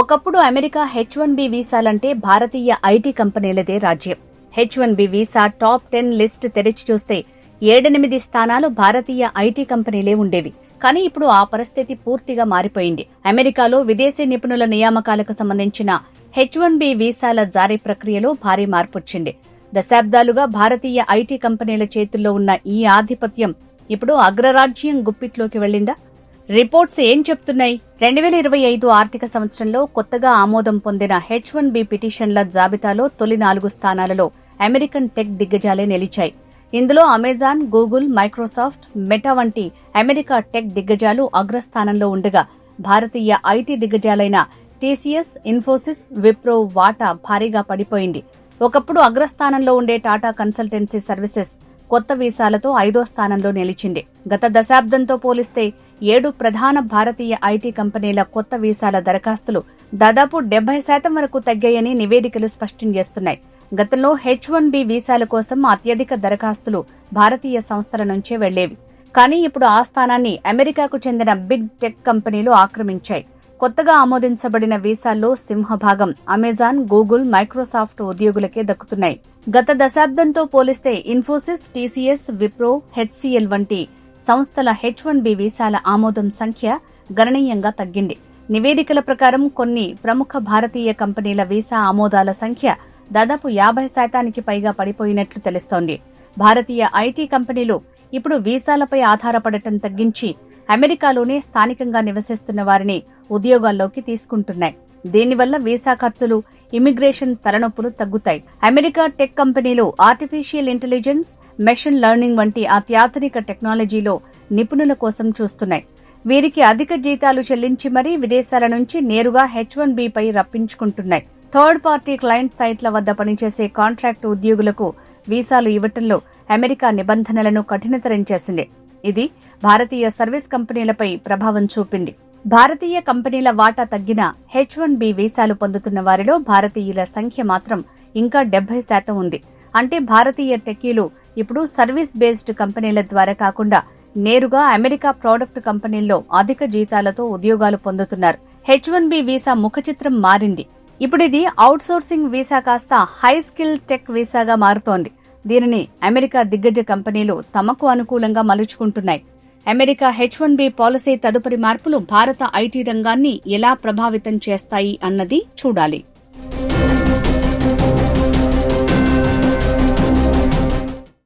ఒకప్పుడు America H one B వీసాలంటే భారతీయ ఐటీ కంపెనీలదే రాజ్యం. H one B visa top ten list తెరిచి చూస్తే ఏడెనిమిది స్థానాలు భారతీయ ఐటీ కంపెనీలే ఉండేవి. కానీ ఇప్పుడు ఆ పరిస్థితి పూర్తిగా మారిపోయింది. అమెరికాలో విదేశీ నిపుణుల నియామకాలకు సంబంధించిన హెచ్ వన్ బి వీసాల జారీ ప్రక్రియలో భారీ మార్పొచ్చింది. దశాబ్దాలుగా భారతీయ ఐటీ కంపెనీల చేతుల్లో ఉన్న ఈ ఆధిపత్యం ఇప్పుడు అగ్రరాజ్యం గుప్పిట్లోకి వెళ్ళిందా? రిపోర్ట్స్ ఏం చెప్తున్నాయి? రెండు వేల ఇరవై ఐదు ఆర్థిక సంవత్సరంలో కొత్తగా ఆమోదం పొందిన హెచ్ వన్ బి పిటిషన్ల జాబితాలో తొలి నాలుగు స్థానాలలో అమెరికన్ టెక్ దిగ్గజాలే నిలిచాయి. ఇందులో అమెజాన్ గూగుల్ మైక్రోసాఫ్ట్ మెటా వంటి అమెరికా టెక్ దిగ్గజాలు అగ్రస్థానంలో ఉండగా భారతీయ ఐటీ దిగ్గజాలైన టీసీఎస్ ఇన్ఫోసిస్ విప్రో వాటా భారీగా పడిపోయింది. ఒకప్పుడు అగ్రస్థానంలో ఉండే టాటా కన్సల్టెన్సీ సర్వీసెస్ కొత్త వీసాలతో ఐదో స్థానంలో నిలిచింది. గత దశాబ్దంతో పోలిస్తే ఏడు ప్రధాన భారతీయ ఐటీ కంపెనీల కొత్త వీసాల దరఖాస్తులు దాదాపు డెబ్బై శాతం వరకు తగ్గాయని నివేదికలు స్పష్టం చేస్తున్నాయి. గతంలో హెచ్ వన్ బి వీసాల కోసం అత్యధిక దరఖాస్తులు భారతీయ సంస్థల నుంచే వెళ్ళేవి. కానీ ఇప్పుడు ఆ స్థానాన్ని అమెరికాకు చెందిన బిగ్ టెక్ కంపెనీలు ఆక్రమించాయి. కొత్తగా ఆమోదించబడిన వీసాల్లో సింహభాగం అమెజాన్ గూగుల్ మైక్రోసాఫ్ట్ ఉద్యోగులకే దక్కుతున్నాయి. గత దశాబ్దంతో పోలిస్తే ఇన్ఫోసిస్ టీసీఎస్ విప్రో హెచ్సిఎల్ వంటి సంస్థల హెచ్ వన్ బి వీసాల ఆమోదం సంఖ్య గణనీయంగా తగ్గింది. నివేదికల ప్రకారం కొన్ని ప్రముఖ భారతీయ కంపెనీల వీసా ఆమోదాల సంఖ్య దాదాపు యాభై శాతానికి పైగా పడిపోయినట్లు తెలుస్తోంది. భారతీయ ఐటీ కంపెనీలు ఇప్పుడు వీసాలపై ఆధారపడటం తగ్గించి అమెరికాలోనే స్థానికంగా నివసిస్తున్న వారిని ఉద్యోగాల్లోకి తీసుకుంటున్నాయి. దీనివల్ల వీసా ఖర్చులు ఇమిగ్రేషన్ తలనొప్పులు తగ్గుతాయి. అమెరికా టెక్ కంపెనీలు ఆర్టిఫిషియల్ ఇంటెలిజెన్స్ మెషిన్ లెర్నింగ్ వంటి అత్యాధునిక టెక్నాలజీలో నిపుణుల కోసం చూస్తున్నాయి. వీరికి అధిక జీతాలు చెల్లించి మరీ విదేశాల నుంచి నేరుగా హెచ్ వన్ బిపై రప్పించుకుంటున్నాయి. థర్డ్ పార్టీ క్లయింట్ సైట్ల వద్ద పనిచేసే కాంట్రాక్ట్ ఉద్యోగులకు వీసాలు ఇవ్వటంలో అమెరికా నిబంధనలను కఠినతరం చేసింది. ఇది భారతీయ సర్వీస్ కంపెనీలపై ప్రభావం చూపింది. భారతీయ కంపెనీల వాటా తగ్గిన హెచ్ వన్ బి వీసాలు పొందుతున్న వారిలో భారతీయుల సంఖ్య మాత్రం ఇంకా డెబ్బై శాతం ఉంది. అంటే భారతీయ టెక్కీలు ఇప్పుడు సర్వీస్ బేస్డ్ కంపెనీల ద్వారా కాకుండా నేరుగా అమెరికా ప్రోడక్ట్ కంపెనీల్లో అధిక జీతాలతో ఉద్యోగాలు పొందుతున్నారు. హెచ్ వన్ బి వీసా ముఖచిత్రం మారింది. ఇప్పుడు ఇది అవుట్సోర్సింగ్ వీసా కాస్త హై స్కిల్ టెక్ వీసాగా మారుతోంది. దీనిని అమెరికా దిగ్గజ కంపెనీలు తమకు అనుకూలంగా మలుచుకుంటున్నాయి. America H one B policy తదుపరి మార్పులు భారత ఐటీ రంగాన్ని ఎలా ప్రభావితం చేస్తాయి అన్నది చూడాలి.